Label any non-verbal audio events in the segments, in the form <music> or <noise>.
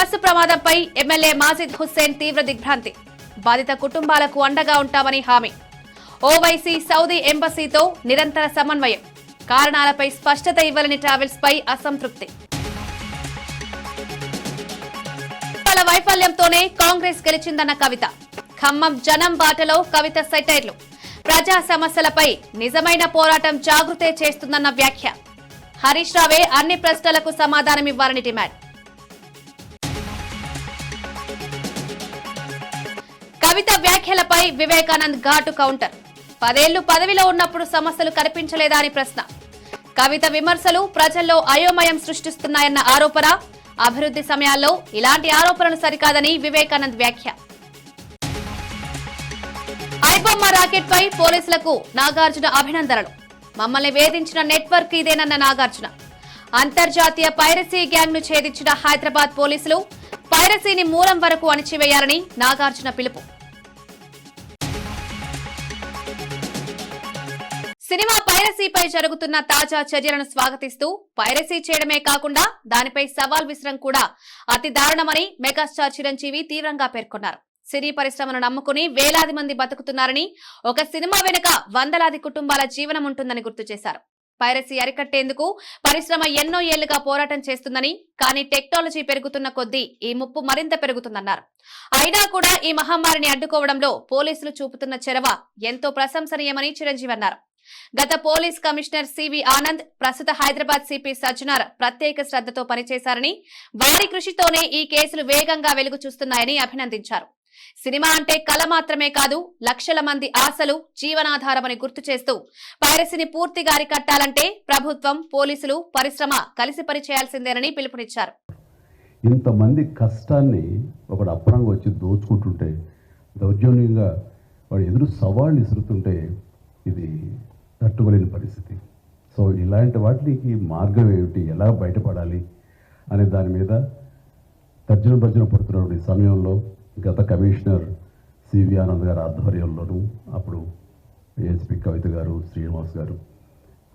Bus ప్రమాదంపై MLA Majid Hussain తీవ్ర దిగ్భ్రాంతి. బాధిత కుటుంబాలకు అండగా ఉంటామని హామీ. ఓవైసీ సౌదీ ఎంబసీతో నిరంతర సమన్వయం. కారణాలపై స్పష్టత ఇవ్వలేని ట్రావెల్స్ పై అసంతృప్తి. వాళ్ళ వైఫల్యంతోనే కాంగ్రెస్ గెలిచిందన్న కవిత. ఖమ్మం జనం బాటలో కవిత సెటైర్లు. ప్రజా సమస్యలపై నిజమైన పోరాటం జాగృతే చేస్తుందన్న వ్యాఖ్య. హరీష్ రావే అన్ని ప్రశ్నలకు సమాధానమివ్వాలని డిమాండ్. కవిత వ్యాఖ్యలపై వివేకానంద్ ఘాటు కౌంటర్. పదేళ్ళు పదవిలో ఉన్నప్పుడు సమస్యలు కనిపించలేదా అని ప్రశ్న. కవిత విమర్శలు ప్రజల్లో అయోమయం సృష్టిస్తున్నాయన్న ఆరోపణ. అభివృద్ధి సమయాల్లో ఇలాంటి ఆరోపణలు సరికాదని వివేకానంద్ వ్యాఖ్య. ఐబొమ్మ రాకెట్ పై పోలీసులకు నాగార్జున అభినందనలు. మమ్మల్ని వేధించిన నెట్వర్క్ ఇదేనన్న నాగార్జున. అంతర్జాతీయ పైరసీ గ్యాంగ్ను ఛేదించిన హైదరాబాద్ పోలీసులు పైరసీని మూలం వరకు అణిచివేయాలని నాగార్జున పిలుపు. సినిమా పైరసీపై జరుగుతున్న తాజా చర్యలను స్వాగతిస్తూ పైరసీ చేయడమే కాకుండా దానిపై సవాల్ విసరం కూడా అతి దారుణమని మెగాస్టార్ చిరంజీవి తీవ్రంగా పేర్కొన్నారు. సినీ పరిశ్రమను నమ్ముకుని వేలాది మంది బతుకుతున్నారని ఒక సినిమా వెనుక వందలాది కుటుంబాల జీవనం ఉంటుందని గుర్తు చేశారు. పైరసీ అరికట్టేందుకు పరిశ్రమ ఎన్నో ఏళ్ళుగా పోరాటం చేస్తుందని కానీ టెక్నాలజీ పెరుగుతున్న కొద్దీ ఈ ముప్పు మరింత పెరుగుతుందన్నారు. అయినా కూడా ఈ మహమ్మారిని అడ్డుకోవడంలో పోలీసులు చూపుతున్న చెరవ ఎంతో ప్రశంసనీయమని చిరంజీవి అన్నారు. గత పోలీస్ కమిషనర్ సివి ఆనంద్ ప్రస్తుత హైదరాబాద్ సిపి సజ్జనార్ ప్రత్యేక శ్రద్ధతో పనిచేశారని వారి కృషితోనే ఈ కేసులు వేగంగా వెలుగు చూస్తున్నాయని అభినందించారు. సినిమా అంటే కళ మాత్రమే కాదు లక్షల మంది ఆశలు జీవనాధారమని గుర్తు చేస్తూ పైరసీని పూర్తిగా అరికట్టాలంటే ప్రభుత్వం పోలీసులు పరిశ్రమ కలిసి పనిచేయాల్సిందేనని పిలుపునిచ్చారు. ఇంతమంది కష్టాన్ని ఒకడు అప్పనంగా వచ్చి దోచుకుంటుంటే దౌర్జన్యంగా వాడు ఎదురు సవాళ్ళు ఇసురుతుంటే ఇది తట్టుకోలేని పరిస్థితి. సో ఇలాంటి వాటికి మార్గం ఏమిటి? ఎలా బయటపడాలి? అనే దాని మీద తర్జన భర్జన పడుతున్న ఈ సమయంలో గత కమిషనర్ సివి ఆనంద్ గారి ఆధ్వర్యంలోనూ అప్పుడు ఏఎస్పి కవిత గారు శ్రీనివాస్ గారు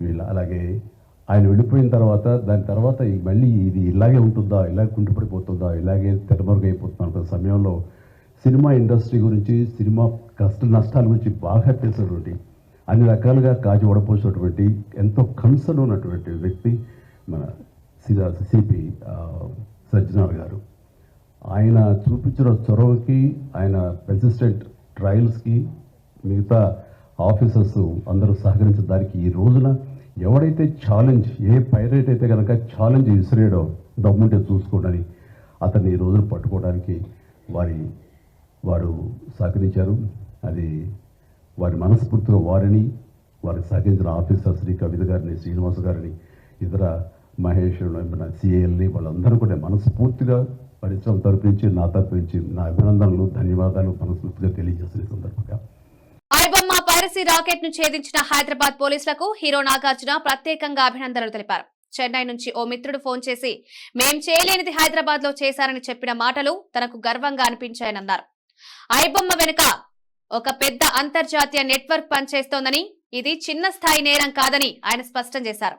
వీళ్ళ అలాగే ఆయన వెళ్ళిపోయిన తర్వాత దాని తర్వాత మళ్ళీ ఇది ఇలాగే ఉంటుందా? ఇలాగే కుంటుపడిపోతుందా? ఇలాగే తెరమరుగైపోతుందా అనుకున్న సమయంలో సినిమా ఇండస్ట్రీ గురించి సినిమా కష్ట నష్టాల గురించి బాగా తెలిసినటువంటి అన్ని రకాలుగా కాజు వడపోసినటువంటి ఎంతో కన్సర్న్ ఉన్నటువంటి వ్యక్తి మన సిపి సజ్జనార్ గారు. ఆయన చూపించిన చొరవకి ఆయన పెన్సిస్టెంట్ ట్రయల్స్కి మిగతా ఆఫీసర్స్ అందరూ సహకరించిన దానికి ఈ రోజున ఎవడైతే ఛాలెంజ్ ఏ పైరేట్ అయితే కనుక ఛాలెంజ్ విసిరేయడో దమ్ముంటే చూసుకోండి అతన్ని ఈ రోజున పట్టుకోవడానికి వారి వారు సహకరించారు. అది వారి మనస్ఫూర్తిలో వారిని వారికి సహకరించిన ఆఫీసర్ శ్రీ కవిత గారిని శ్రీనివాస్ గారిని ఇతర మహేష్ సిఏఎల్ని వాళ్ళందరూ కూడా మనస్ఫూర్తిగా పరిశ్రమ తరపు నుంచి నా తరపు నుంచి నా అభినందనలు ధన్యవాదాలు మనస్ఫూర్తిగా తెలియజేస్తున్న సందర్భంగా. ఐబొమ్మ పైరసీ రాకెట్ను ఛేదించిన హైదరాబాద్ పోలీసులకు హీరో నాగార్జున ప్రత్యేకంగా అభినందనలు తెలిపారు. చెన్నై నుంచి ఓ మిత్రుడు ఫోన్ చేసి మేం చేయలేనిది హైదరాబాద్లో చేశారని చెప్పిన మాటలు తనకు గర్వంగా అనిపించాయనన్నారు. ఐబొమ్మ వెనుక ఒక పెద్ద అంతర్జాతీయ నెట్వర్క్ పనిచేస్తోందని ఇది చిన్న స్థాయి నేరం కాదని ఆయన స్పష్టం చేశారు.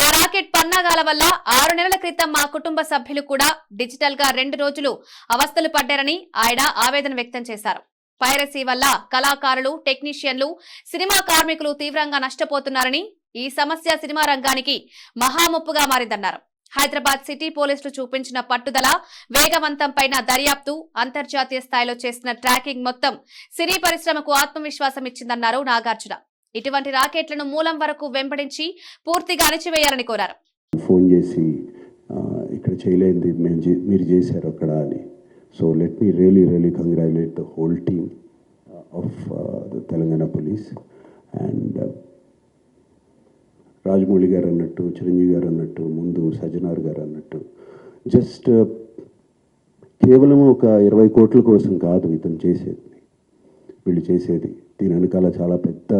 ఆ రాకెట్ పన్నాగాల వల్ల ఆరు నెలల క్రితం మా కుటుంబ సభ్యులు కూడా డిజిటల్గా రెండు రోజులు అవస్థలు పడ్డారని ఆయన ఆవేదన వ్యక్తం చేశారు. పైరసీ వల్ల కళాకారులు టెక్నీషియన్లు సినిమా కార్మికులు తీవ్రంగా నష్టపోతున్నారని ఈ సమస్య సినిమా రంగానికి మహాముప్పుగా మారిందన్నారు. హైదరాబాద్ సిటీ పోలీసులు చూపించిన పట్టుదల వేగవంతం పైన దర్యాప్తు అంతర్జాతీయ స్థాయిలో చేసిన ట్రాకింగ్ మొత్తం సినీ పరిశ్రమకు ఆత్మవిశ్వాసం ఇచ్చిందన్నారు నాగార్జున. ఇటువంటి రాకెట్లను మూలం వరకు వెంబడించి పూర్తిగా అణిచివేయాలని కోరారు. ఫోన్ చేసి ఇక్కడ చేయలేనిది మీరు చేశారు అక్కడ అని. So let me really really congratulate the whole team of the Telangana police and Rajamouli garu అన్నట్టు చిరంజీవి గారు అన్నట్టు ముందు సజ్జనార్ గారు అన్నట్టు. జస్ట్ కేవలం ఒక ఇరవై కోట్ల కోసం కాదు ఇతను చేసేది. వీళ్ళు చేసేది. దీని వెనకాల చాలా పెద్ద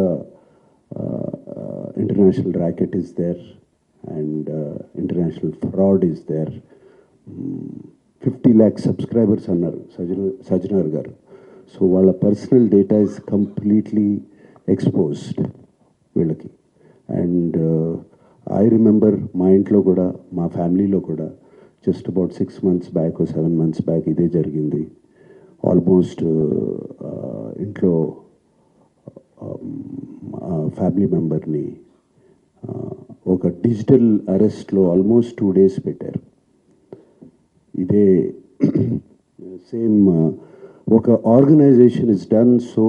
international racket is there and international fraud is there fifty lakhs subscribers అన్నారు సజ్జన సజ్జనార్ గారు. సో వాళ్ళ personal data is completely exposed వీళ్ళకి. అండ్ ఐ రిమెంబర్ మా ఇంట్లో కూడా మా ఫ్యామిలీలో కూడా just about six months back seven months back ఇదే జరిగింది. ఆల్మోస్ట్ uh, uh, ఇంట్లో um, ఫ్యామిలీ మెంబర్ని uh, ఒక డిజిటల్ అరెస్ట్లో ఆల్మోస్ట్ టూ డేస్ పెట్టారు. ఇదే <clears throat> సేమ్ ఒక ఆర్గనైజేషన్ ఇస్ డన్ సో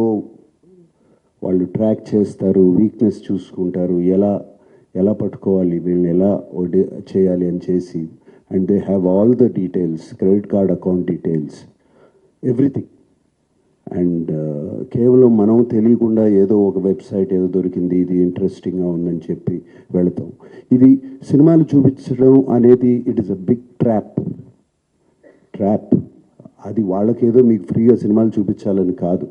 వాళ్ళు ట్రాక్ చేస్తారు వీక్నెస్ చూసుకుంటారు ఎలా ఎలా పట్టుకోవాలి వీళ్ళని ఎలా చేయాలి అని చేసి and they have all the details credit card account details everything and కేవలం మనం తెలియకుండా ఏదో ఒక వెబ్సైట్ ఏదో దొరికింది ఇది ఇంట్రెస్టింగ్గా ఉందని చెప్పి వెళతాం. ఇది సినిమాలు చూపించడం అనేది it is a big trap trap అది వాళ్ళకేదో మీకు ఫ్రీగా సినిమాలు చూపించాలని కాదు.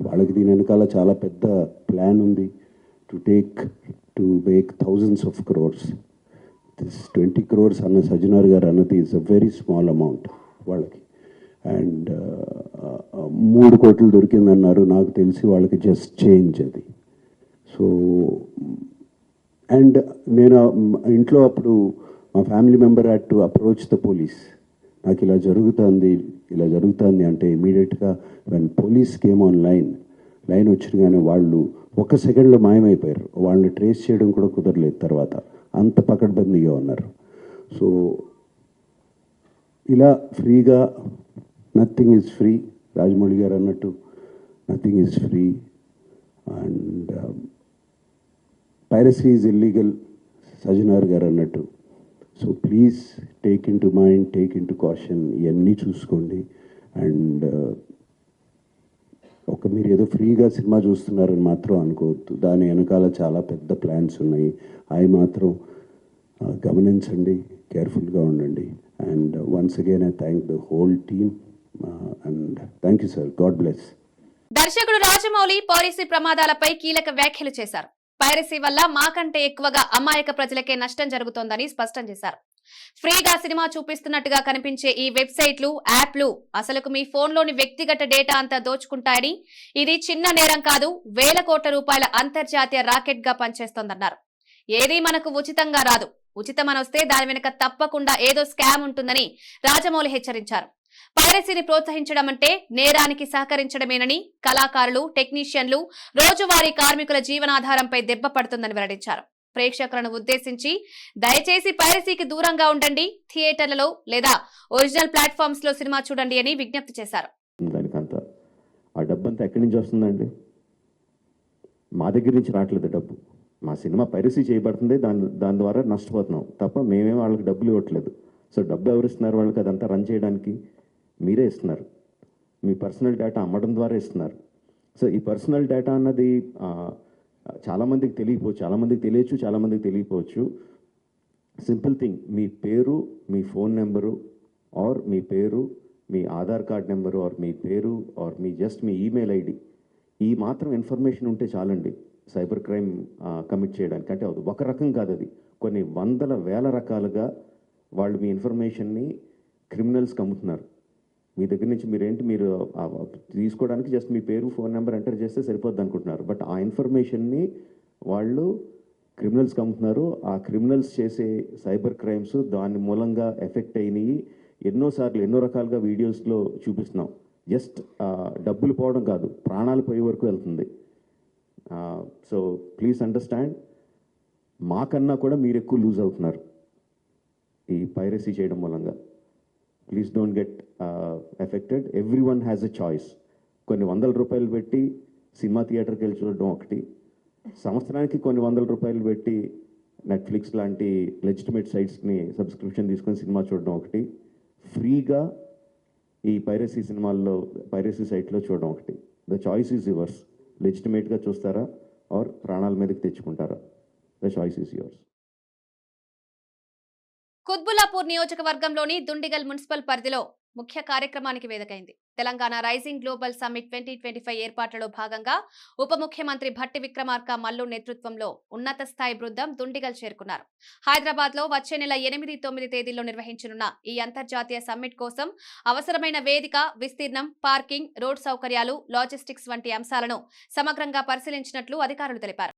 వాళ్ళకి దీని వెనకాల చాలా పెద్ద ప్లాన్ ఉంది to take to make thousands of crores this twenty crores అన్న సజ్జనార్ గారు అన్నది is a very small amount వాళ్ళకి. అండ్ uh, uh, మూడు కోట్లు దొరికిందన్నారు. నాకు తెలిసి వాళ్ళకి జస్ట్ చేంజ్ అది. సో అండ్ నేను uh, ఇంట్లో అప్పుడు మా family member had to approach the police నాకు ఇలా జరుగుతుంది ఇలా జరుగుతుంది అంటే ఇమీడియట్గా when police came on line line వచ్చినగానే వాళ్ళు ఒక సెకండ్లో మాయమైపోయారు. వాళ్ళని ట్రేస్ చేయడం కూడా కుదరలేదు తర్వాత. అంత పకడ్బందీగా ఉన్నారు. సో ఇలా ఫ్రీగా nothing is free Rajamouli garu అన్నట్టు nothing is free and piracy is illegal Sajjanar garu అన్నట్టు so please take into mind take into caution ఇవన్నీ చూసుకోండి. అండ్ uh, ఒక మీరు ఏదో ఫ్రీగా సినిమా చూస్తున్నారని మాత్రం అనుకోవద్దు. దాని వెనకాల చాలా పెద్ద ప్లాన్స్ ఉన్నాయి. అవి మాత్రం గమనించండి కేర్ఫుల్గా ఉండండి. And once again I thank the whole team and thank you sir god bless దర్శకుడు రాజమౌళి పాలసీ ప్రమాదాలపై కీలక వ్యాఖ్యలు చేశారు. పైరసీ వల్ల మాకంటే ఎక్కువగా అమాయక ప్రజలకే నష్టం జరుగుతోందని స్పష్టం చేశారు. ఫ్రీగా సినిమా చూపిస్తున్నట్టుగా కనిపించే ఈ వెబ్సైట్లు యాప్లు అసలుకు మీ ఫోన్లోని వ్యక్తిగత డేటా అంతా దోచుకుంటాయని ఇది చిన్న నేరం కాదు వేల కోట్ల రూపాయల అంతర్జాతీయ రాకెట్గా పనిచేస్తోందన్నారు. ఏది మనకు ఉచితంగా రాదు. ఉచితమని వస్తే దాని వెనుక తప్పకుండా ఏదో స్కామ్ ఉంటుందని రాజమౌళి హెచ్చరించారు. పైరసీని ప్రోత్సహించడం అంటే నేరానికి సహకరించడమేనని కళాకారులు టెక్నీషియన్లు రోజువారీ కార్మికుల జీవనాధారంపై దెబ్బ పడుతుందని వెల్లడించారు. ప్రేక్షకులను ఉద్దేశించి దయచేసి పైరసీకి దూరంగా ఉండండి థియేటర్లలో లేదా ఒరిజినల్ ప్లాట్ఫామ్స్లో సినిమా చూడండి అని విజ్ఞప్తి చేశారు. ఆ డబ్బు ఎక్కడి నుంచి వస్తుందండి? మా దగ్గర నుంచి రావట్లేదు డబ్బు. మా సినిమా పైరసీ చేయబడుతుంది దాని దాని ద్వారా నష్టపోతున్నాం. తప్ప మేమేం వాళ్ళకి డబ్బులు ఇవ్వట్లేదు. సో డబ్బు ఎవరు ఇస్తున్నారు వాళ్ళకి అదంతా రన్ చేయడానికి? మీరే ఇస్తున్నారు. మీ పర్సనల్ డేటా అమ్మడం ద్వారా ఇస్తున్నారు. సో ఈ పర్సనల్ డేటా అన్నది చాలామందికి తెలియపోవచ్చు చాలామందికి తెలియచ్చు చాలామందికి తెలియపోవచ్చు. సింపుల్ థింగ్ మీ పేరు మీ ఫోన్ నెంబరు ఆర్ మీ పేరు మీ ఆధార్ కార్డ్ నెంబరు ఆర్ మీ పేరు ఆర్ మీ జస్ట్ మీ ఈమెయిల్ ఐడి ఈ మాత్రం ఇన్ఫర్మేషన్ ఉంటే చాలండి. సైబర్ క్రైమ్ కమిట్ చేయడానికి. అంటే అది ఒక రకం కాదు అది. కొన్ని వందల వేల రకాలుగా వాళ్ళు మీ ఇన్ఫర్మేషన్ని క్రిమినల్స్కి అమ్ముతున్నారు. మీ దగ్గర నుంచి మీరేంటి మీరు తీసుకోవడానికి జస్ట్ మీ పేరు ఫోన్ నెంబర్ ఎంటర్ చేస్తే సరిపోద్ది అనుకుంటున్నారు. బట్ ఆ ఇన్ఫర్మేషన్ని వాళ్ళు క్రిమినల్స్కి అమ్ముతున్నారు ఆ క్రిమినల్స్ చేసే సైబర్ క్రైమ్స్ దాని మూలంగా ఎఫెక్ట్ అయినాయి. ఎన్నోసార్లు ఎన్నో రకాలుగా వీడియోస్లో చూపిస్తున్నాం. జస్ట్ డబ్బులు పోవడం కాదు ప్రాణాలు పోయే వరకు వెళ్తుంది. సో ప్లీజ్ అండర్స్టాండ్ మాకన్నా కూడా మీరు ఎక్కువ లూజ్ అవుతున్నారు ఈ పైరసీ చేయడం మూలంగా. Please don't get affected everyone has a choice కొన్ని వందల రూపాయలు పెట్టి సినిమా థియేటర్కి వెళ్ళి చూడడం ఒకటి. సంవత్సరానికి కొన్ని వందల రూపాయలు పెట్టి నెట్ఫ్లిక్స్ లాంటి లెజిటిమేట్ సైట్స్ని సబ్స్క్రిప్షన్ తీసుకొని సినిమా చూడడం ఒకటి. ఫ్రీగా ఈ పైరసీ సినిమాల్లో పైరసీ సైట్లో చూడడం ఒకటి. ద చాయిస్ ఈజ్ యువర్స్ లెజిటిమేట్గా చూస్తారా? ఆర్ ప్రాణాల మీదకి తెచ్చుకుంటారా? The choice is yours Quthbullapur నియోజకవర్గంలోని దుండిగల్ మున్సిపల్ పరిధిలో ముఖ్య కార్యక్రమానికి వేదికైంది. Telangana rising global summit twenty twenty five ఏర్పాట్లలో భాగంగా ఉప ముఖ్యమంత్రి భట్టి విక్రమార్క మల్లు నేతృత్వంలో ఉన్నత స్థాయి బృందం దుండిగల్ చేరుకున్నారు. హైదరాబాద్లో వచ్చే నెల ఎనిమిది తొమ్మిది తేదీల్లో నిర్వహించనున్న ఈ అంతర్జాతీయ సమ్మిట్ కోసం అవసరమైన వేదిక విస్తీర్ణం పార్కింగ్ రోడ్ సౌకర్యాలు లాజిస్టిక్స్ వంటి అంశాలను సమగ్రంగా పరిశీలించినట్లు అధికారులు తెలిపారు.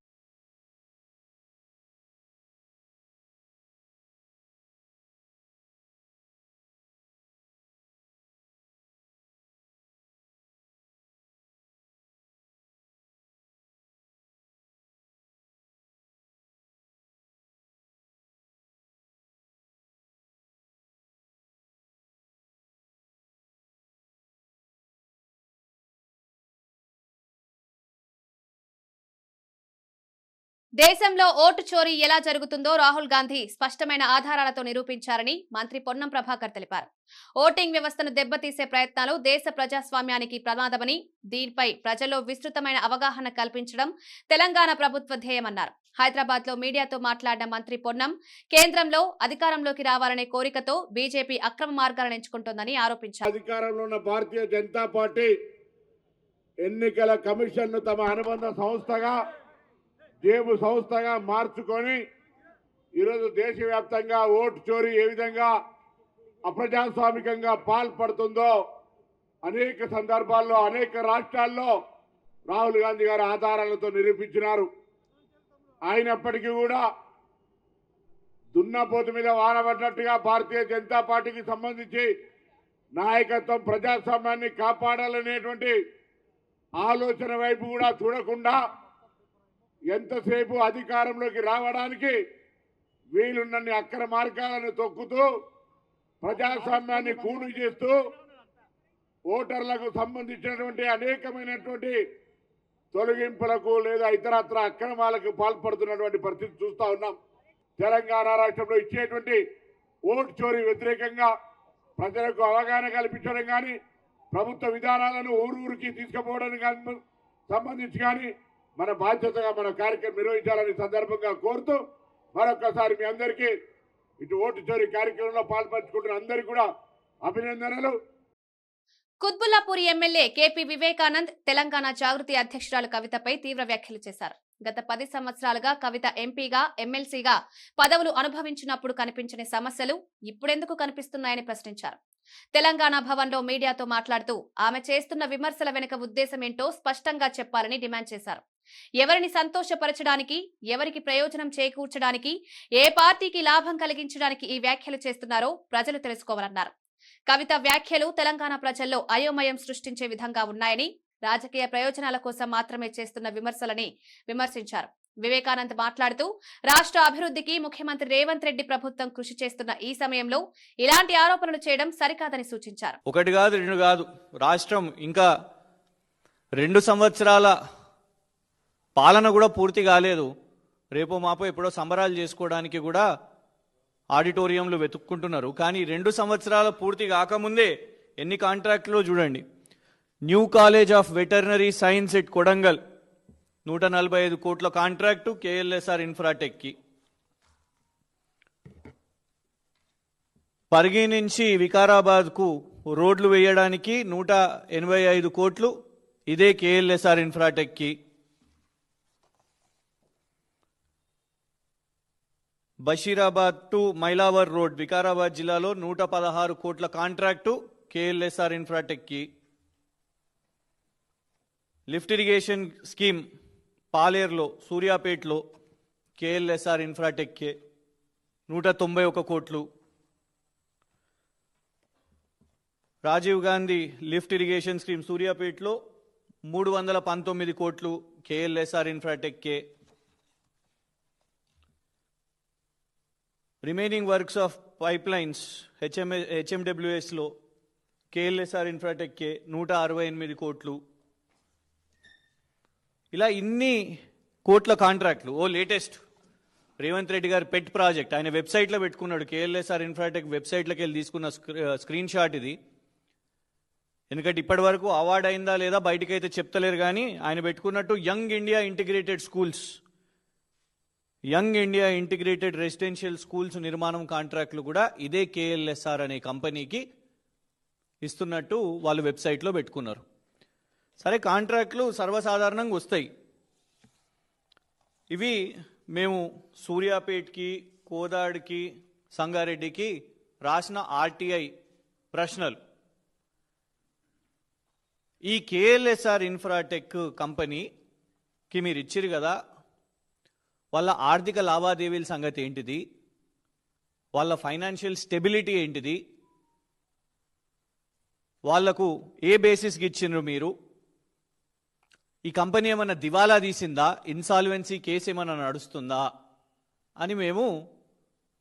దేశంలో ఓటు చోరీ ఎలా జరుగుతుందో రాహుల్ గాంధీ స్పష్టమైన ఆధారాలతో నిరూపించారని మంత్రి పొన్నం ప్రభాకర్ తెలిపారు. ఓటింగ్ వ్యవస్థను దెబ్బతీసే ప్రయత్నాలు దేశ ప్రజాస్వామ్యానికి ప్రమాదమని దీనిపై ప్రజల్లో విస్తృతమైన అవగాహన కల్పించడం తెలంగాణ ప్రభుత్వ ధ్యేయమన్నారు. హైదరాబాద్లో మీడియాతో మాట్లాడిన మంత్రి పొన్నం కేంద్రంలో అధికారంలోకి రావాలనే కోరికతో బీజేపీ అక్రమ మార్గాలను ఎంచుకుంటోందని ఆరోపించారు. అధికారంలో ఉన్న భారతీయ జనతా పార్టీ ఎన్నికల కమిషన్ తమ అనుబంధ సంస్థగా జేబు సంస్థగా మార్చుకొని ఈరోజు దేశవ్యాప్తంగా ఓటు చోరీ ఏ విధంగా అప్రజాస్వామికంగా పాల్పడుతుందో అనేక సందర్భాల్లో అనేక రాష్ట్రాల్లో రాహుల్ గాంధీ గారు ఆధారాలతో నిరూపించినారు. అయినప్పటికీ కూడా దున్నపోతు మీద వానబడ్డట్టుగా భారతీయ జనతా పార్టీకి సంబంధించి నాయకత్వం ప్రజాస్వామ్యాన్ని కాపాడాలనేటువంటి ఆలోచన వైపు కూడా చూడకుండా ఎంతసేపు అధికారంలోకి రావడానికి వీలున్నన్ని అక్కర మార్గాలను తొక్కుతూ ప్రజాస్వామ్యాన్ని కూడు చేస్తూ ఓటర్లకు సంబంధించినటువంటి అనేకమైనటువంటి తొలగింపులకు లేదా ఇతరత్ర అక్రమాలకు పాల్పడుతున్నటువంటి పరిస్థితి చూస్తూ ఉన్నాం. తెలంగాణ రాష్ట్రంలో ఇచ్చేటువంటి ఓటు చోరీ వ్యతిరేకంగా ప్రజలకు అవగాహన కల్పించడం కానీ ప్రభుత్వ విధానాలను ఊరూరికి తీసుకుపోవడానికి కానీ సంబంధించి కానీ మన బాధ్యతగా మన కార్యక్రమం నిర్వహించాలని సందర్భంగా కోరుతూ మరొకసారి మీ అందరికీ ఇటు ఓటు చోరీ కార్యక్రమంలో పాల్పంచుకుంటున్న అందరికీ కూడా అభినందనలు. కుత్బుల్లాపూర్ ఎమ్మెల్యే కేపీ వివేకానంద్ తెలంగాణ జాగృతి అధ్యక్షురాలు కవితపై తీవ్ర వ్యాఖ్యలు చేశారు. గత పది సంవత్సరాలుగా కవిత ఎంపీగా ఎమ్మెల్సీగా పదవులు అనుభవించినప్పుడు కనిపించని సమస్యలు ఇప్పుడెందుకు కనిపిస్తున్నాయని ప్రశ్నించారు. తెలంగాణ భవన్లో మీడియాతో మాట్లాడుతూ ఆమె చేస్తున్న విమర్శల వెనుక ఉద్దేశం ఏంటో స్పష్టంగా చెప్పాలని డిమాండ్ చేశారు. ఎవరిని సంతోషపరచడానికి ఎవరికి ప్రయోజనం చేకూర్చడానికి ఏ పార్టీకి లాభం కలిగించడానికి ఈ వ్యాఖ్యలు చేస్తున్నారో ప్రజలు తెలుసుకోవాలన్నారు. కవిత వ్యాఖ్యలు తెలంగాణ ప్రజల్లో అయోమయం సృష్టించే విధంగా ఉన్నాయని రాజకీయ ప్రయోజనాల కోసం మాత్రమే చేస్తున్న విమర్శలని విమర్శించారు. వివేకానంద్ మాట్లాడుతూ రాష్ట్ర అభివృద్ధికి ముఖ్యమంత్రి రేవంత్ రెడ్డి ప్రభుత్వం కృషి చేస్తున్న ఈ సమయంలో ఇలాంటి ఆరోపణలు చేయడం సరికాదని సూచించారు. ఒకటి కాదు రెండు కాదు రాష్ట్రం ఇంకా రెండు సంవత్సరాల పాలన కూడా పూర్తి కాలేదు. రేపో మాపో ఎప్పుడో సంబరాలు చేసుకోవడానికి కూడా ఆడిటోరియంలు వెతుక్కుంటున్నారు. కానీ రెండు సంవత్సరాల పూర్తి కాకముందే ఎన్ని కాంట్రాక్టులో చూడండి. New college of veterinary science at Kodangal నూట నలభై ఐదు కోట్ల కాంట్రాక్టు కేఎల్ఎస్ఆర్ ఇన్ఫ్రాటెక్కి. పరిగి నుంచి వికారాబాద్కు రోడ్లు వేయడానికి నూట ఎనభై ఐదు కోట్లు ఇదే కేఎల్ఎస్ఆర్ ఇన్ఫ్రాటెక్కి. బషీరాబాద్ టు మైలావర్ రోడ్ వికారాబాద్ జిల్లాలో నూట పదహారు కోట్ల కాంట్రాక్టు కేఎల్ఎస్ఆర్ ఇన్ఫ్రాటెక్కి. లిఫ్ట్ ఇరిగేషన్ స్కీమ్ పాలేరులో సూర్యాపేటలో కేఎల్ఎస్ఆర్ ఇన్ఫ్రాటెక్కే నూట తొంభై ఒక కోట్లు. Rajiv Gandhi lift irrigation scheme సూర్యాపేటలో మూడు వందల పంతొమ్మిది కోట్లు KLSR ఇన్ఫ్రాటెక్కే. Remaining works of pipelines HMA హెచ్ఎండబ్ల్యూఎస్లో KLSR ఇన్ఫ్రాటెక్కే నూట అరవై ఎనిమిది కోట్లు. ఇలా ఇన్ని కోట్ల కాంట్రాక్ట్లు. ఓ లేటెస్ట్. రేవంత్ రెడ్డి గారి పెట్ ప్రాజెక్ట్. ఆయన వెబ్సైట్లో పెట్టుకున్నాడు. కేఎల్ఎస్ఆర్ ఇన్ఫ్రాటెక్ వెబ్సైట్లోకి వెళ్ళి తీసుకున్న స్క్రీన్ షాట్ ఇది. ఎందుకంటే ఇప్పటి వరకు అవార్డు అయిందా లేదా బయటకైతే చెప్తలేరు కానీ ఆయన పెట్టుకున్నట్టు young India integrated schools young India integrated residential schools నిర్మాణం కాంట్రాక్ట్లు కూడా ఇదే కేఎల్ఎస్ఆర్ అనే కంపెనీకి ఇస్తున్నట్టు వాళ్ళు వెబ్సైట్లో పెట్టుకున్నారు. సరే కాంట్రాక్ట్లు సర్వసాధారణంగా వస్తాయి. ఇవి మేము సూర్యాపేట్కి కోదాడికి సంగారెడ్డికి రాసిన ఆర్టీఐ ప్రశ్నలు. ఈ కేఎల్ఎస్ఆర్ ఇన్ఫ్రాటెక్ కంపెనీకి మీరు ఇచ్చిరు కదా వాళ్ళ ఆర్థిక లావాదేవీల సంగతి ఏంటిది? వాళ్ళ ఫైనాన్షియల్ స్టెబిలిటీ ఏంటిది? వాళ్ళకు ఏ బేసిస్కి ఇచ్చినారు మీరు? ఈ కంపెనీ ఏమైనా దివాలా తీసిందా? ఇన్సాల్వెన్సీ కేసు ఏమైనా నడుస్తుందా? అని మేము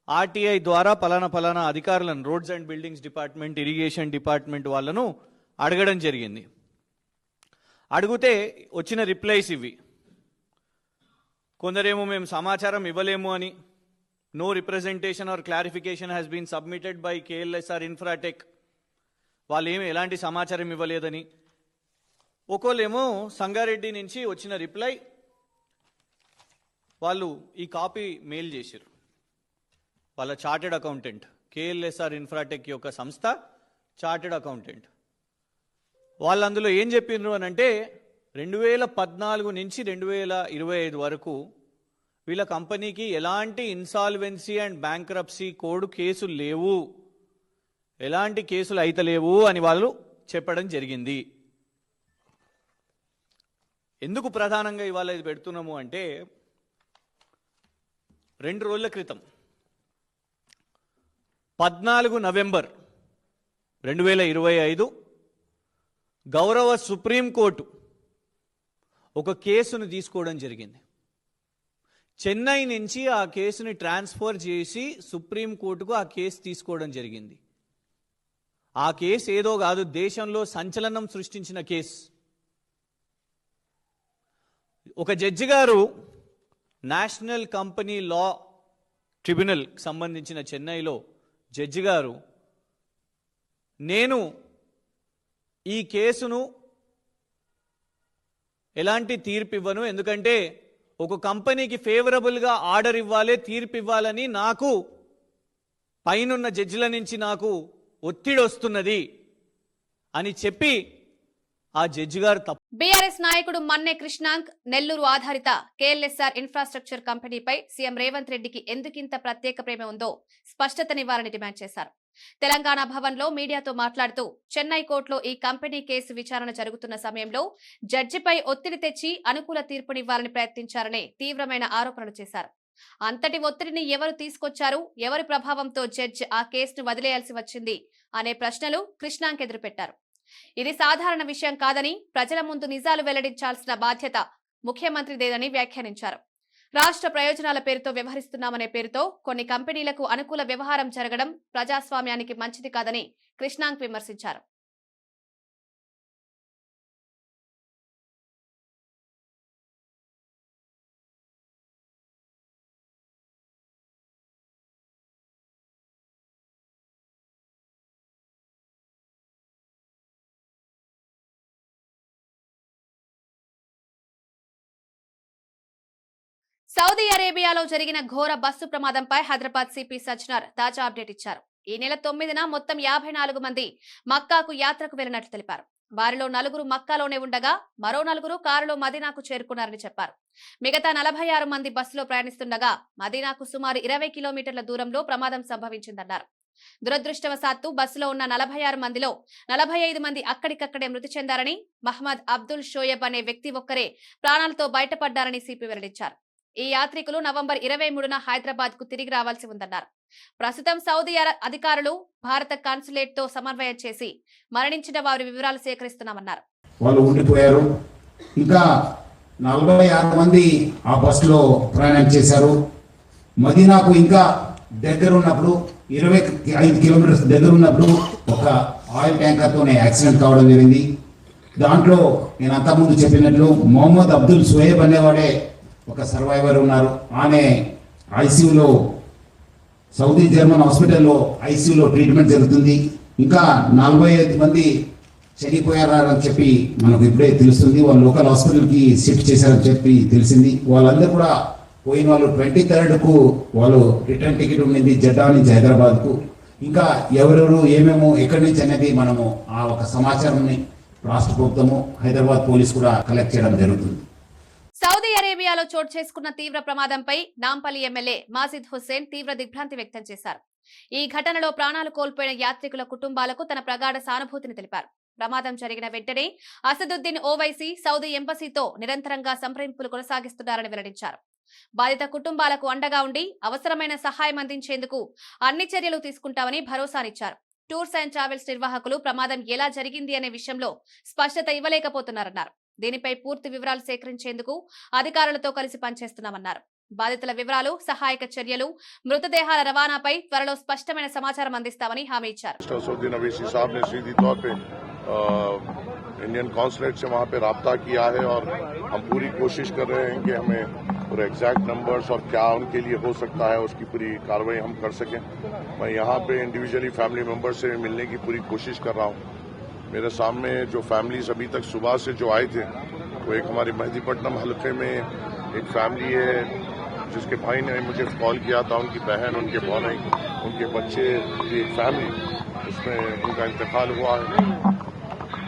ఆర్టీఐ ద్వారా పలానా పలానా అధికారులను roads and buildings department irrigation department వాళ్ళను అడగడం జరిగింది. అడిగితే వచ్చిన రిప్లైస్ ఇవి. కొందరేమో మేము సమాచారం ఇవ్వలేము అని. No representation or clarification has been submitted by KLSR Infratech వాళ్ళు ఏమి ఎలాంటి సమాచారం ఇవ్వలేదని. ఒకళ్ళేమో సంగారెడ్డి నుంచి వచ్చిన రిప్లై వాళ్ళు ఈ కాపీ మెయిల్ చేశారు. వాళ్ళ చార్టెడ్ అకౌంటెంట్ కేఎల్ఎస్ఆర్ ఇన్ఫ్రాటెక్ యొక్క సంస్థ చార్టెడ్ అకౌంటెంట్ వాళ్ళు అందులో ఏం చెప్పిండ్రు అని అంటే రెండు వేల పద్నాలుగు నుంచి రెండు వేల ఇరవై ఐదు వరకు వీళ్ళ కంపెనీకి ఎలాంటి ఇన్సాల్వెన్సీ అండ్ బ్యాంక్రప్సీ కోడ్ కేసులు లేవు. ఎలాంటి కేసులు అయితే లేవు అని వాళ్ళు చెప్పడం జరిగింది. ఎందుకు ప్రధానంగా ఇవాళ ఇది పెడుతున్నాము అంటే రెండు రోజుల క్రితం పద్నాలుగు నవంబర్ రెండు వేల ఇరవై ఐదు గౌరవ సుప్రీంకోర్టు ఒక కేసును తీసుకోవడం జరిగింది. చెన్నై నుంచి ఆ కేసుని ట్రాన్స్ఫర్ చేసి సుప్రీంకోర్టుకు ఆ కేసు తీసుకోవడం జరిగింది. ఆ కేసు ఏదో కాదు దేశంలో సంచలనం సృష్టించిన కేసు. ఒక జడ్జి గారు నేషనల్ కంపెనీ లా ట్రిబ్యునల్ సంబంధించిన చెన్నైలో జడ్జి గారు నేను ఈ కేసును ఎలాంటి తీర్పు ఇవ్వను ఎందుకంటే ఒక కంపెనీకి ఫేవరబుల్గా ఆర్డర్ ఇవ్వాలి తీర్పు ఇవ్వాలని నాకు పైనున్న జడ్జిల నుంచి నాకు ఒత్తిడి వస్తున్నది అని చెప్పి ఆ జడ్జి గారు తప్పు బీఆర్ఎస్ నాయకుడు మన్నే కృష్ణాంక్ నెల్లూరు ఆధారిత కేఎల్ఎస్ఆర్ ఇన్ఫ్రాస్ట్రక్చర్ కంపెనీపై సీఎం రేవంత్ రెడ్డికి ఎందుకింత ప్రత్యేక ప్రేమ ఉందో స్పష్టతనివ్వాలని డిమాండ్ చేశారు. తెలంగాణ భవన్లో మీడియాతో మాట్లాడుతూ చెన్నై కోర్టులో ఈ కంపెనీ కేసు విచారణ జరుగుతున్న సమయంలో జడ్జిపై ఒత్తిడి తెచ్చి అనుకూల తీర్పునివ్వాలని ప్రయత్నించారని తీవ్రమైన ఆరోపణలు చేశారు. అంతటి ఒత్తిడిని ఎవరు తీసుకొచ్చారు? ఎవరి ప్రభావంతో జడ్జ్ ఆ కేసును వదిలేయాల్సి వచ్చింది? అనే ప్రశ్నలు కృష్ణాంక్ ఎదురుపెట్టారు. ఇది సాధారణ విషయం కాదని ప్రజల ముందు నిజాలు వెల్లడించాల్సిన బాధ్యత ముఖ్యమంత్రిదేదని వ్యాఖ్యానించారు. రాష్ట్ర ప్రయోజనాల పేరుతో వ్యవహరిస్తున్నామనే పేరుతో కొన్ని కంపెనీలకు అనుకూల వ్యవహారం జరగడం ప్రజాస్వామ్యానికి మంచిది కాదని కృష్ణాంక్ విమర్శించారు. సౌదీ అరేబియాలో జరిగిన ఘోర బస్సు ప్రమాదంపై హైదరాబాద్ సిపి సజ్నర్ తాజా అప్డేట్ ఇచ్చారు. ఈ నెల తొమ్మిదిన మొత్తం యాభై నాలుగు మంది మక్కాకు యాత్రకు వెళ్ళినట్లు తెలిపారు. వారిలో నలుగురు మక్కాలోనే ఉండగా మరో నలుగురు కారులో మదీనాకు చేరుకున్నారని చెప్పారు. మిగతా నలభై ఆరు మంది బస్సులో ప్రయాణిస్తుండగా మదీనాకు సుమారు ఇరవై కిలోమీటర్ల దూరంలో ప్రమాదం సంభవించిందన్నారు. దురదృష్టవశాత్తు బస్సులో ఉన్న నలభై ఆరు మందిలో నలభై ఐదు మంది అక్కడికక్కడే మృతి చెందారని మహమ్మద్ అబ్దుల్ షోయబ్ అనే వ్యక్తి ఒక్కరే ప్రాణాలతో బయటపడ్డారని సిపి వెల్లడించారు. ఈ యాత్రికులు నవంబర్ ఇరవై మూడున హైదరాబాద్కు తిరిగి రావాల్సి ఉందన్నారు. ప్రస్తుతం సౌదీ అధికారులు భారత కాన్సులేట్తో సమన్వయం చేసి మరణించిన వారి వివరాలు సేకరిస్తున్నామన్నారు. వాళ్ళు ఉండిపోయారు. ఇంకా నలభై ఆరు మంది ఆ బస్సులో ప్రయాణం చేశారు. మదీనాకు ఇంకా దగ్గర ఉన్నప్పుడు ఇరవై ఐదు కిలోమీటర్స్ దగ్గర ఉన్నప్పుడు ఒక ఆయిల్ ట్యాంకర్తోనే యాక్సిడెంట్ కావడం జరిగింది. దాంట్లో నేను అంతకుముందు చెప్పినట్లు మొహమ్మద్ అబ్దుల్ సుహేబ్ అనేవాడే ఒక సర్వైవర్ ఉన్నారు. ఆమె ఐసీయూలో సౌదీ జర్మన్ హాస్పిటల్లో ఐసీయూలో ట్రీట్మెంట్ జరుగుతుంది. ఇంకా నలభై ఐదు మంది చనిపోయారని చెప్పి మనకు ఇప్పుడే తెలుస్తుంది. వాళ్ళు లోకల్ హాస్పిటల్కి షిఫ్ట్ చేశారని చెప్పి తెలిసింది. వాళ్ళందరూ కూడా పోయిన వాళ్ళు ట్వంటీ థర్డ్కు వాళ్ళు రిటర్న్ టికెట్ ఉండింది జడ్డా నుంచి హైదరాబాద్కు. ఇంకా ఎవరెవరు ఏమేమో ఎక్కడి నుంచి అనేది మనము ఆ ఒక సమాచారాన్ని రాష్ట్ర ప్రభుత్వము హైదరాబాద్ పోలీస్ కూడా కలెక్ట్ చేయడం జరుగుతుంది. సౌదీ అరేబియాలో చోటు చేసుకున్న తీవ్ర ప్రమాదంపై నాంపల్లి ఎమ్మెల్యే మాజిద్ హుస్సేన్ తీవ్ర దిగ్భ్రాంతి వ్యక్తం చేశారు. ఈ ఘటనలో ప్రాణాలు కోల్పోయిన యాత్రికుల కుటుంబాలకు తన ప్రగాఢ సానుభూతిని తెలిపారు. ప్రమాదం జరిగిన వెంటనే అసదుద్దీన్ ఓవైసీ సౌదీ ఎంబసీతో నిరంతరంగా సంప్రదింపులు కొనసాగిస్తున్నారని వెల్లడించారు. బాధిత కుటుంబాలకు అండగా ఉండి అవసరమైన సహాయం అందించేందుకు అన్ని చర్యలు తీసుకుంటామని భరోసానిచ్చారు. టూర్స్ అండ్ ట్రావెల్స్ నిర్వాహకులు ప్రమాదం ఎలా జరిగింది అనే విషయంలో స్పష్టత ఇవ్వలేకపోతున్నారన్నారు. దీనిపై పూర్తి వివరాలు సేకరించేందుకు అధికారులతో కలిసి పనిచేస్తున్నామన్నారు బాధితుల వివరాలు సహాయక చర్యలు మృతదేహాల రవాణాపై త్వరలో స్పష్టమైన సమాచారం అందిస్తామని హామీ ఇచ్చారు मिनिस्टर असदुद्दीन अवैसी साहब ने सीधी तौर पे अ, इंडियन कॉन्सुलेट से वहाँ पे रबता किया है और हम पूरी कोशिश कर रहे हैं कि हमें और एग्जैक्ट नंबर्स और क्या उनके लिए हो सकता है उसकी पूरी कार्रवाई हम कर सकें मैं यहाँ पे इंडिविजुअली फैमिली मेंबर से मिलने की पूरी कोशिश कर रहा हूँ मेरे सामने जो फैमिलीज़ अभी तक सुबह से जो आए थे, वो एक हमारे मेहदीपट्टनम हल्के में एक फैमिली है, जिसके भाई ने मुझे कॉल किया था, उनकी बहन, उनके भाई उनके बच्चे की एक फैमिली उसमें उनका इंतकाल हुआ है।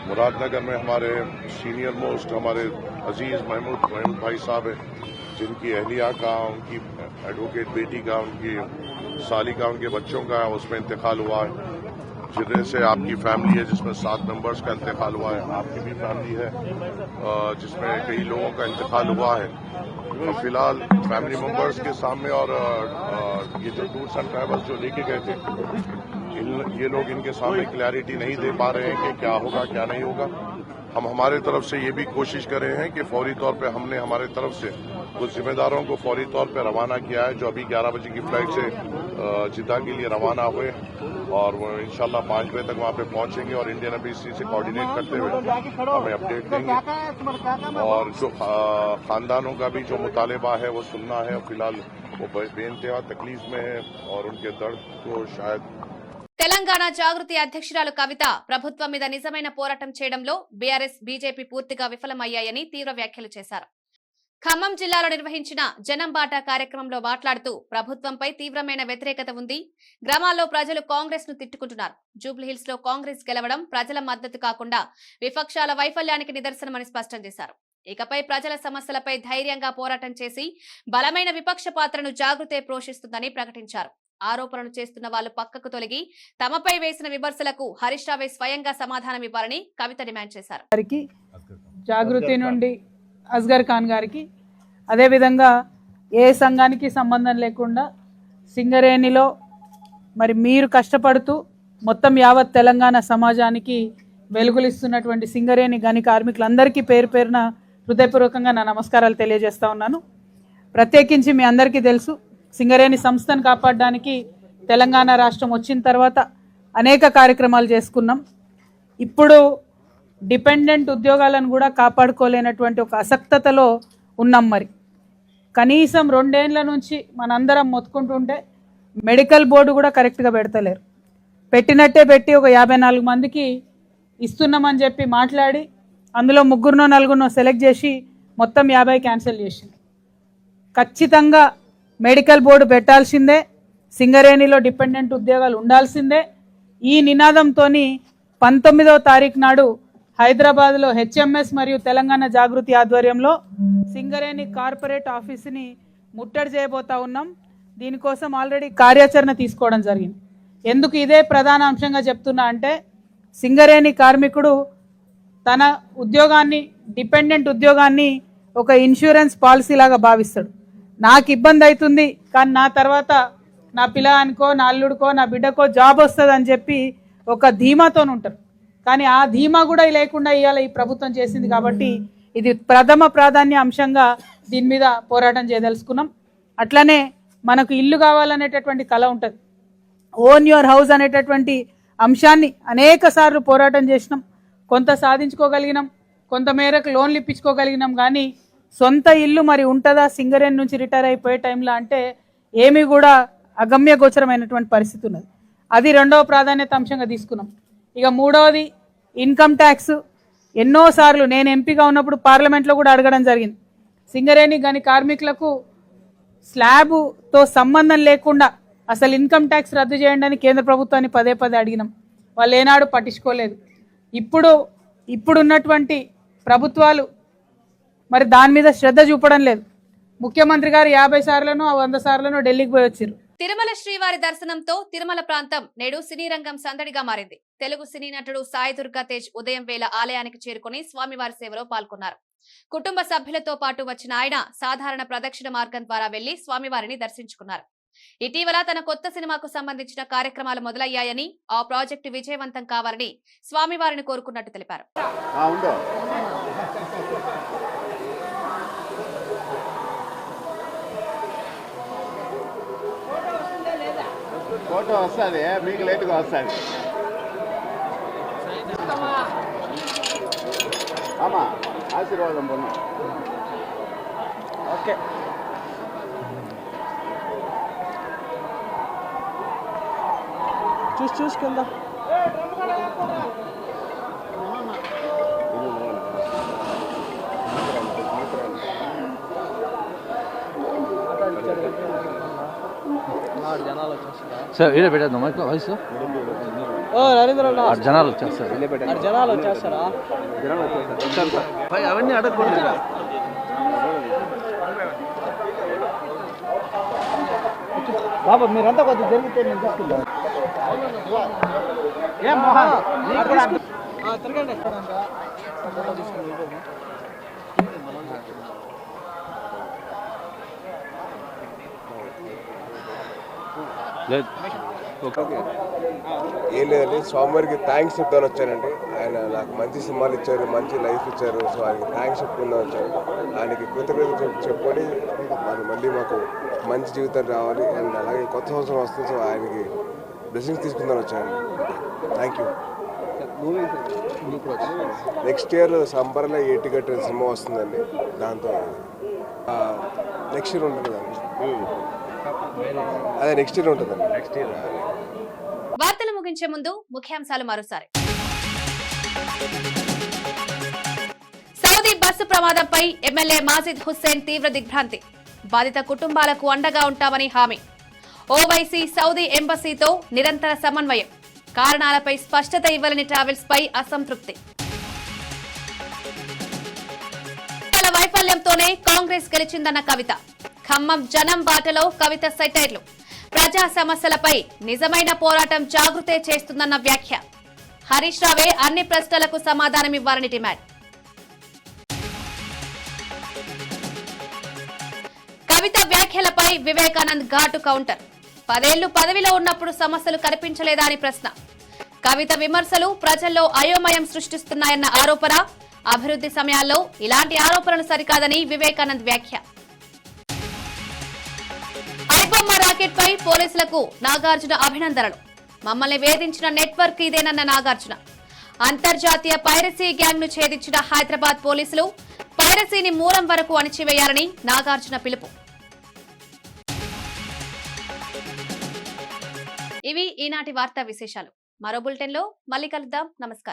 मुरादनगर में हमारे सीनियर मोस्ट हमारे अज़ीज़ महमूद महमूद भाई साहब हैं, जिनकी अहलिया का, उनकी एडवोकेट बेटी का, उनकी साली का, उनके बच्चों का उसमें इंतकाल हुआ है। जिनमें से आपकी फैमिली है, जिसमें सात मेंबर्स का इंतकाल हुआ है, आपकी भी फैमिली है जिसमें कई लोगों का इंतकाल हुआ है। तो फ़िलहाल फैमिली मेंबर्स के सामने और ये जो टूर्स एंड ट्रैवल्स जो लेके गए थे ये लोग इनके सामने क्लैरिटी नहीं दे पा रहे हैं कि क्या होगा, क्या नहीं होगा। हम हमारे तरफ़ से ये भी कोशिश कर रहे हैं कि फौरी तौर पे हमने हमारे तरफ़ से कुछ जिम्मेदारों को फौरी तौर पे रवाना किया है जो अभी 11 बजे की फ्लाइट से अ, जिद्दा के लिए रवाना हुए और वो इंशाल्लाह पाँच बजे तक वहाँ पे पहुंचेंगे और इंडियन एम्बेसी से कोऑर्डिनेट करते हुए हमें अपडेट देंगे और जो खा- खानदानों का भी जो मुतालबा है वो सुनना है फिलहाल वो बे- बेइंतहा तकलीफ में है और उनके दर्द को शायद తెలంగాణ జాగృతి అధ్యక్షురాలు కవిత ప్రభుత్వం మీద నిజమైన పోరాటం చేయడంలో బీఆర్ఎస్ బీజేపీ పూర్తిగా విఫలమయ్యాయని తీవ్ర వ్యాఖ్యలు చేశారు ఖమ్మం జిల్లాలో నిర్వహించిన జనం బాట కార్యక్రమంలో మాట్లాడుతూ ప్రభుత్వంపై తీవ్రమైన వ్యతిరేకత ఉంది. గ్రామాల్లో ప్రజలు కాంగ్రెస్ను తిట్టుకుంటున్నారు. జూబ్లీహిల్స్లో కాంగ్రెస్ గెలవడం ప్రజల మద్దతు కాకుండా విపక్షాల వైఫల్యానికి నిదర్శనమని స్పష్టం చేశారు. ఇకపై ప్రజల సమస్యలపై ధైర్యంగా పోరాటం చేసి బలమైన విపక్ష పాత్రను జాగృతే పోషిస్తుందని ప్రకటించారు. ఆరోపణలు చేస్తున్న వాళ్ళు పక్కకు తొలగి తమపై వేసిన విమర్శలకు హరీష్ రావే స్వయంగా సమాధానం ఇవ్వాలని కవిత డిమాండ్ చేశారు. జాగృతి నుండి అస్గర్ ఖాన్ గారికి. అదేవిధంగా ఏ సంఘానికి సంబంధం లేకుండా సింగరేణిలో మరి మీరు కష్టపడుతూ మొత్తం యావత్ తెలంగాణ సమాజానికి వెలుగులిస్తున్నటువంటి సింగరేణి గని కార్మికులందరికీ పేరు పేరున హృదయపూర్వకంగా నా నమస్కారాలు తెలియజేస్తా ఉన్నాను. ప్రత్యేకించి మీ అందరికీ తెలుసు సింగరేణి సంస్థను కాపాడడానికి తెలంగాణ రాష్ట్రం వచ్చిన తర్వాత అనేక కార్యక్రమాలు చేసుకున్నాం. ఇప్పుడు డిపెండెంట్ ఉద్యోగాలను కూడా కాపాడుకోలేనటువంటి ఒక అసక్తతలో ఉన్నాం మరి. కనీసం రెండేండ్ల నుంచి మనందరం మొత్తుకుంటుంటే మెడికల్ బోర్డు కూడా కరెక్ట్గా పెడతలేరు. పెట్టినట్టే పెట్టి ఒక యాభై నాలుగు మందికి ఇస్తున్నామని చెప్పి మాట్లాడి అందులో ముగ్గురునో నలుగురినో సెలెక్ట్ చేసి మొత్తం యాభై క్యాన్సిల్ చేసింది. ఖచ్చితంగా మెడికల్ బోర్డు పెట్టాల్సిందే సింగరేణిలో డిపెండెంట్ ఉద్యోగాలు ఉండాల్సిందే. ఈ నినాదంతో పంతొమ్మిదవ తారీఖు నాడు హైదరాబాద్లో హెచ్ఎంఎస్ మరియు తెలంగాణ జాగృతి ఆధ్వర్యంలో సింగరేణి కార్పొరేట్ ఆఫీస్ని ముట్టడి చేయబోతా ఉన్నాం. దీనికోసం ఆల్రెడీ కార్యాచరణ తీసుకోవడం జరిగింది. ఎందుకు ఇదే ప్రధాన అంశంగా చెప్తున్నా అంటే సింగరేణి కార్మికుడు తన ఉద్యోగాన్ని డిపెండెంట్ ఉద్యోగాన్ని ఒక ఇన్సూరెన్స్ పాలసీ లాగా భావిస్తాడు. నాకు ఇబ్బంది అవుతుంది కానీ నా తర్వాత నా పిల్లగానికో నా అల్లుడికో నా బిడ్డకో జాబ్ వస్తుంది అని చెప్పి ఒక ధీమాతో ఉంటారు కానీ ఆ ధీమా కూడా లేకుండా ఇవాళ ఈ ప్రభుత్వం చేసింది కాబట్టి ఇది ప్రథమ ప్రాధాన్య అంశంగా దీని మీద పోరాటం చేయదలుచుకున్నాం. అట్లనే మనకు ఇల్లు కావాలనేటటువంటి కళ ఉంటుంది. ఓన్ యువర్ హౌస్ అనేటటువంటి అంశాన్ని అనేక సార్లు పోరాటం చేసినాం. కొంత సాధించుకోగలిగినాం కొంత మేరకు లోన్లు ఇప్పించుకోగలిగినాం కానీ సొంత ఇల్లు మరి ఉంటుందా సింగరేణి నుంచి రిటైర్ అయిపోయే టైంలో అంటే ఏమీ కూడా అగమ్య గోచరమైనటువంటి పరిస్థితి ఉన్నది. అది రెండవ ప్రాధాన్యత అంశంగా తీసుకున్నాం. ఇక మూడవది ఇన్కమ్ ట్యాక్స్ ఎన్నోసార్లు నేను ఎంపీగా ఉన్నప్పుడు పార్లమెంట్లో కూడా అడగడం జరిగింది. సింగరేణి గని కార్మికులకు స్లాబ్తో సంబంధం లేకుండా అసలు ఇన్కమ్ ట్యాక్స్ రద్దు చేయండి అని కేంద్ర ప్రభుత్వాన్ని పదే పదే అడిగినాం. వాళ్ళు ఏనాడు పట్టించుకోలేదు. ఇప్పుడు ఇప్పుడున్నటువంటి ప్రభుత్వాలు మరి దాని మీద శ్రద్ధ చూపడం లేదు. ముఖ్యమంత్రి గారు యాభై సార్లను వంద సార్లను ఢిల్లీకి పోయి వచ్చారు తిరుమల శ్రీవారి దర్శనంతో తిరుమల ప్రాంతం నేడు సినీ రంగం సందడిగా మారింది. తెలుగు సినీ నటుడు సాయి దుర్గా తేజ్ ఉదయం వేళ ఆలయానికి చేరుకుని స్వామివారి సేవలో పాల్గొన్నారు. కుటుంబ సభ్యులతో పాటు వచ్చిన ఆయన సాధారణ ప్రదక్షిణ మార్గం ద్వారా వెళ్ళి స్వామివారిని దర్శించుకున్నారు. ఇటీవల తన కొత్త సినిమాకు సంబంధించిన కార్యక్రమాలు మొదలయ్యాయని ఆ ప్రాజెక్టు విజయవంతం కావాలని స్వామివారిని కోరుకున్నట్టు తెలిపారు. ఫోటో వస్తుంది. మీకు లేట్గా వస్తుంది. ஆமாம் ஆசீர்வாதம் பண்ணு ஓகே చూసి చూసుకుందా. సార్ ఈడ పెట్టేద్దాం మైక్లో జనాలు వచ్చేస్తారు. జనాలు వచ్చేస్తారా? అవన్నీ అడగకూడదు బాబా మీరంతా కొద్దిగా జరిగితే నేను తీసుకుంటాను ఏం మోహన్ తిరగండి. లేదు. ఏం లేదండి స్వామివారికి థ్యాంక్స్ చెప్తాను వచ్చానండి. ఆయన నాకు మంచి సినిమాలు ఇచ్చారు మంచి లైఫ్ ఇచ్చారు సో ఆయనకి థ్యాంక్స్ చెప్పుకుందాం వచ్చాను. ఆయనకి కృతజ్ఞత చెప్ చెప్పుకొని మరి మళ్ళీ మాకు మంచి జీవితం రావాలి. అండ్ అలాగే కొత్త సంవత్సరం వస్తుంది సో ఆయనకి బ్లెస్సింగ్స్ తీసుకుందాం వచ్చానండి థ్యాంక్ యూ నెక్స్ట్ ఇయర్ సంబర్లో ఏటి కట్టిన సినిమా వస్తుందండి దాంతో. నెక్స్ట్ ఇయర్ ఉంటుందండి అదే నెక్స్ట్ ఇయర్ ఉంటుందండి నెక్స్ట్ ఇయర్ వార్తలు ముగించే ముందు ముఖ్యాంశాలు మరోసారి. సౌదీ బస్సు ప్రమాదంపై ఎమ్మెల్యే మాజిద్ హుస్సేన్ తీవ్ర దిగ్భ్రాంతి. బాధిత కుటుంబాలకు అండగా ఉంటామని హామీ. ఓవైసీ సౌదీ ఎంబసీతో నిరంతర సమన్వయం. కారణాలపై స్పష్టత ఇవ్వాలని ట్రావెల్స్ పై అసంతృప్తి. తన వైఫల్యంతోనే కాంగ్రెస్ గెలిచిందన్న కవిత. ఖమ్మం జనం బాటలో కవిత సెటైర్లు. ప్రజా సమస్యలపై నిజమైన పోరాటం జాగృతే చేస్తుందన్న వ్యాఖ్య. హరీష్ రావే అన్ని ప్రశ్నలకు సమాధానమివ్వాలని డిమాండ్. కవిత వ్యాఖ్యలపై వివేకానంద్ ఘాటు కౌంటర్. పదేళ్ళు పదవిలో ఉన్నప్పుడు సమస్యలు కనిపించలేదా అని ప్రశ్న. కవిత విమర్శలు ప్రజల్లో అయోమయం సృష్టిస్తున్నాయన్న ఆరోపణ. అభివృద్ధి సమయాల్లో ఇలాంటి ఆరోపణలు సరికాదని వివేకానంద్ వ్యాఖ్య. రాకెట్ పై పోలీసులకు నాగార్జున అభినందనలు. మమ్మల్ని వేధించిన నెట్వర్క్ ఇదేనన్న నాగార్జున. అంతర్జాతీయ పైరసీ గ్యాంగ్ను ఛేదించిన హైదరాబాద్ పోలీసులు పైరసీని మూలం వరకు అణిచివేయాలని నాగార్జున పిలుపు. ఇవి ఈనాటి వార్తా విశేషాలు. మరో బులెటిన్లో మళ్ళీ కలుద్దాం. నమస్కారం.